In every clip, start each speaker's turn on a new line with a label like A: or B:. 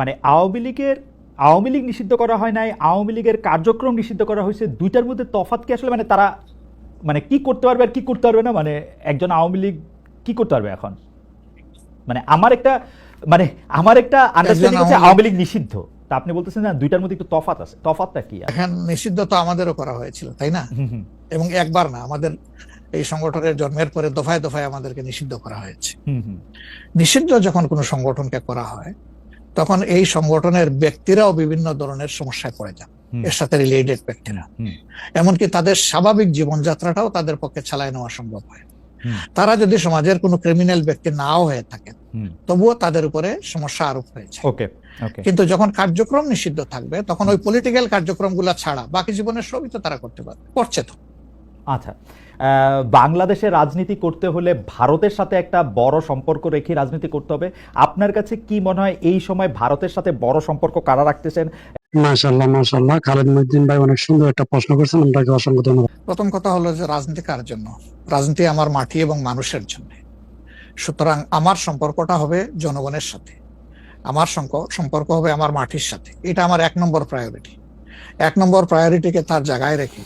A: মানে আওয়ামী লীগের আওয়ামী লীগ নিষিদ্ধ করা হয় নাই আওয়ামী লীগের কার্যক্রম নিষিদ্ধ করা হয়েছে দুইটার মধ্যে তফাৎ কি আসলে? মানে তারা মানে কি করতে পারবে আর কি করতে পারবে না? মানে একজন আওয়ামী লীগ কি করতে পারবে এখন? মানে আমার একটা মানে আমার একটা আন্ডারস্ট্যান্ডিং হচ্ছে
B: আওয়ামী লীগ-
A: নিষিদ্ধ। তা আপনি বলতেছেন না দুইটার মধ্যে একটু তফাত আছে তফাৎটা কি?
B: এখন নিষিদ্ধ তো আমাদেরও করা হয়েছিল তাই না? এবং একবার না আমাদের এই সংগঠনের জন্মের পরে দফায় দফায় আমাদেরকে নিষিদ্ধ করা হয়েছে।
A: হুম, হুম,
B: নিষিদ্ধ যখন কোনো সংগঠনকে করা হয় তখন এই সংগঠনের ব্যক্তিরাও বিভিন্ন ধরনের সমস্যায় পড়ে যান। এর সাথে রিলেটেড ব্যক্তিরা। এমনকি তাদের স্বাভাবিক জীবনযাত্রাটাও তাদের পক্ষে চালায় নেওয়া সম্ভব হয়। তারা যদি সমাজের কোনো ক্রিমিনাল ব্যক্তি নাও হয়ে থাকেন তবুও তাদের উপরে সমস্যা আরোপ হয়েছে কিন্তু যখন কার্যক্রম নিষিদ্ধ থাকবে তখন ওই পলিটিক্যাল কার্যক্রমগুলো ছাড়া বাকি জীবনের সবই তো তারা করতে পারবে করছে তো।
A: আচ্ছা। বাংলাদেশে রাজনীতি করতে হলে ভারতের সাথে একটা বড় সম্পর্ক রেখে রাজনীতি করতে হবে। আপনার কাছে কি মনে হয় এই সময় ভারতের সাথে বড় সম্পর্ক কারা রাখতেছেন?
C: মাশাল্লাহ মাশাল্লাহ খালেদ মহিউদ্দিন ভাই অনেক সুন্দর একটা প্রশ্ন করছেন আপনাকে অসংখ্য ধন্যবাদ।
B: প্রথম কথা হলো যে রাজনীতি কার জন্য? রাজনীতি আমার মাটি এবং মানুষের জন্য। সুতরাং আমার সম্পর্কটা হবে জনগণের সাথে। আমার সম্পর্ক হবে আমার মাটির সাথে। এটা আমার এক নম্বর প্রায়োরিটি এক নম্বর প্রায়োরিটিকে তার জায়গায় রেখে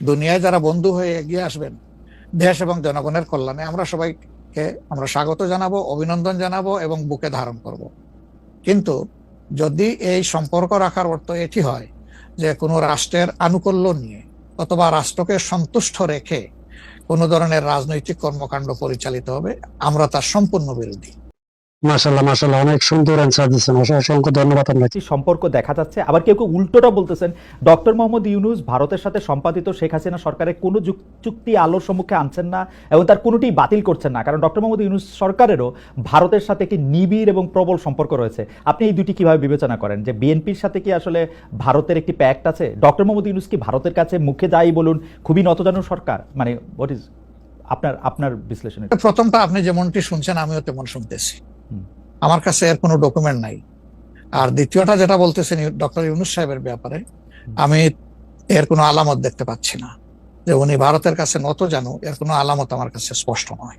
B: দুনিয়ায় যারা বন্ধু হয়ে এগিয়ে আসবেন, দেশ এবং জনগণের কল্যাণে আমরা সবাইকে আমরা স্বাগত জানাব, অভিনন্দন জানাব এবং বুকে ধারণ করব। কিন্তু যদি এই সম্পর্ক রাখার অর্থ এটি হয় যে কোনো রাষ্ট্রের আনুকূল্য নিয়ে অথবা রাষ্ট্রকে সন্তুষ্ট রেখে কোনো ধরনের রাজনৈতিক কর্মকাণ্ড পরিচালিত হবে, আমরা তার সম্পূর্ণ বিরোধী।
C: মাশাল্লাহ মাশাল্লাহ অনেক সুন্দর অ্যান্সার দিচ্ছেন অসংখ্য ধন্যবাদ আপনাকে।
A: সম্পর্ক দেখা যাচ্ছে। আবার কেউ কেউ উল্টোটা বলতেছেন ডক্টর মোহাম্মদ ইউনুস ভারতের সাথে সম্পাদিত শেখ হাসিনা সরকারের কোনো চুক্তি আলোর সম্মুখে আনছেন না এবং তার কোনোটি বাতিল করছেন না। কারণ ডক্টর মোহাম্মদ ইউনুস সরকারেরও ভারতের সাথে একটি নিবিড় এবং প্রবল সম্পর্ক রয়েছে। আপনি এই দুটি কীভাবে বিবেচনা করেন? যে বিএনপির সাথে কি আসলে ভারতের একটি প্যাক্ট আছে? ডক্টর মোহাম্মদ ইউনুস কি ভারতের কাছে মুখে যাই বলুন খুবই নতজানু সরকার? মানে হোয়াট ইজ আপনার আপনার বিশ্লেষণ এটা।
B: প্রথমটা আপনি যেমনটি শুনছেন আমিও তেমন শুনতেছি। আমার কাছে এর কোনো ডকুমেন্ট নাই। আর দ্বিতীয়টা যেটা বলতেছেন ডক্টর ইউনুস সাহেবের ব্যাপারে, আমি এর কোনো আলামত দেখতে পাচ্ছি না। যে উনি ভারতের কাছে নত জানো এর কোনো আলামত আমার কাছে স্পষ্ট নয়।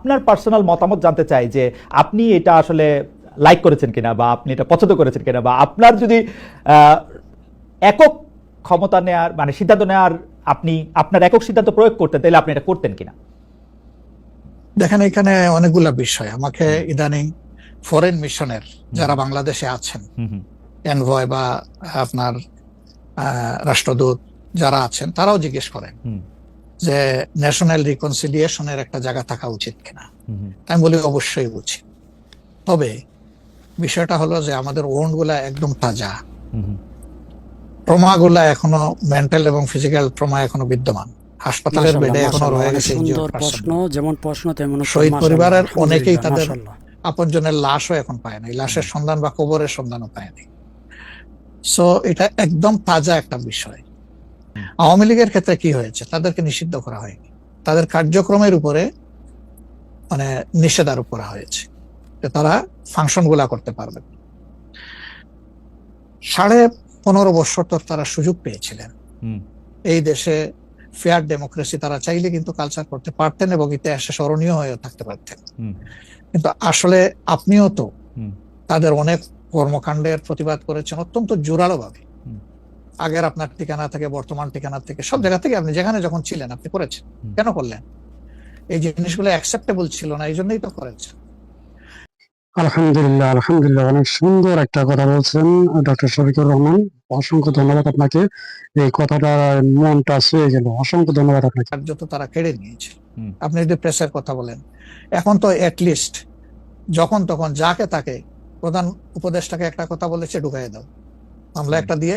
A: আপনার পার্সোনাল মতামত জানতে চাই যে আপনি এটা আসলে লাইক করেছেন কিনা বা আপনি এটা পছন্দ করেছেন কিনা বা আপনার যদি একক ক্ষমতা নেওয়ার মানে সিদ্ধান্ত নেওয়ার আপনি আপনার একক সিদ্ধান্ত প্রয়োগ করতেন তাহলে আপনি এটা করতেন কিনা?
B: দেখেন এখানে অনেকগুলা বিষয়। আমাকে ইদানিং ফরেন মিশনের যারা বাংলাদেশে আছেন এনভয় বা আপনার রাষ্ট্রদূত যারা আছেন তারাও জিজ্ঞেস করেন। যে ন্যাশনাল রিকনসিলিয়েশনের একটা জায়গা থাকা উচিত কিনা। আমি বলি অবশ্যই উচিত। তবে বিষয়টা হলো যে আমাদের ওন্ডগুলা একদম তাজা।
A: হুম হুম।
B: গুলা এখনও মেন্টাল এবং ফিজিক্যাল ট্রমা এখনও বিদ্যমান। হাসপাতালের বেডে
C: এখনও
B: রয়ে গেছে।
C: প্রশ্ন যেমন প্রশ্ন তেমন
B: শহীদ পরিবারের অনেকেই তাদের। আপনজনের লাশও এখন পায় নাই। লাশের সন্ধান বা কবরের সন্ধানও পায়নি সো এটা একদম তাজা একটা বিষয়। আওয়ামী লীগের ক্ষেত্রে কি হয়েছে? তাদেরকে নিষিদ্ধ করা হয়নি। তাদের কার্যক্রমের উপরে মানে নিষেধারোপ করা হয়েছে যে তারা ফাংশনগুলা করতে পারবে। সাড়ে পনেরো বছর তো তারা সুযোগ পেয়েছিলেন। এই দেশে ফেয়ার ডেমোক্রেসি তারা চাইলে কিন্তু কালচার করতে পারতেন এবং ইতিহাসে স্মরণীয় হয়ে থাকতে পারতেন। কিন্তু আসলে আপনিও তো তাদের অনেক কর্মকাণ্ডের প্রতিবাদ করেছেন অত্যন্ত জোরালো ভাবে। আগের আপনার ঠিকানা থেকে বর্তমান ঠিকানা থেকে সব জায়গা থেকে আপনি যেখানে যখন ছিলেন আপনি করেছেন। কেন করলেন? এই জিনিসগুলো অ্যাকসেপ্টেবল ছিল না এই জন্যই তো করেছেন।
C: আলহামদুলিল্লাহ আলহামদুলিল্লাহ অনেক সুন্দর একটা কথা বলছেন ডক্টর শফিকুর রহমান। অসংখ্য ধন্যবাদ আপনাকে। এই কথাটা মনটা ছুঁয়ে গেল। অসংখ্য ধন্যবাদ আপনাকে।
B: কার্যত তারা কেড়ে
A: নিয়েছে।
B: আপনি যদি প্রেসের কথা বলেন এখন তো লিস্ট যখন তখন যাকে তাকে প্রধান উপদেষ্টাকে একটা কথা বলেছে ঢুকাই দাও। মামলা একটা দিয়ে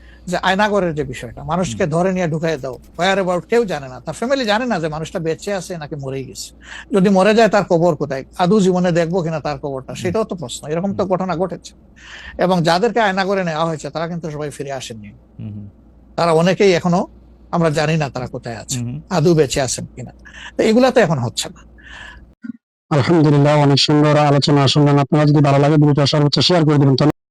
B: যে আয়নাগরের যে বিষয়টা মানুষকে ধরে নিয়ে ঢুকাই দাও। ওয়ার অ্যাবাউট কেউ জানে না। তার ফ্যামিলি জানে না যে মানুষটা বেঁচে আছে নাকি মরেই গেছে। যদি মরে যায় তার কবর কোথায়? আদৌ জীবনে দেখব কিনা তার কবরটা সেটাও তো প্রশ্ন। এরকম তো ঘটনা ঘটেছে। এবং যাদেরকে আয়নাগরে নেওয়া হয়েছে তারা কিন্তু সবাই ফিরে আসেননি। তারা অনেকেই এখনও আমরা জানি না তারা কোথায় আছে। আদৌ বেঁচে আছেন কিনা। এগুলা তো এখন হচ্ছে না।
C: আলহামদুলিল্লাহ অনেক সুন্দর আলোচনা শুনলেন। আপনারা যদি ভালো লাগে ভিডিওটা সর্বোচ্চ শেয়ার করে দিবেন।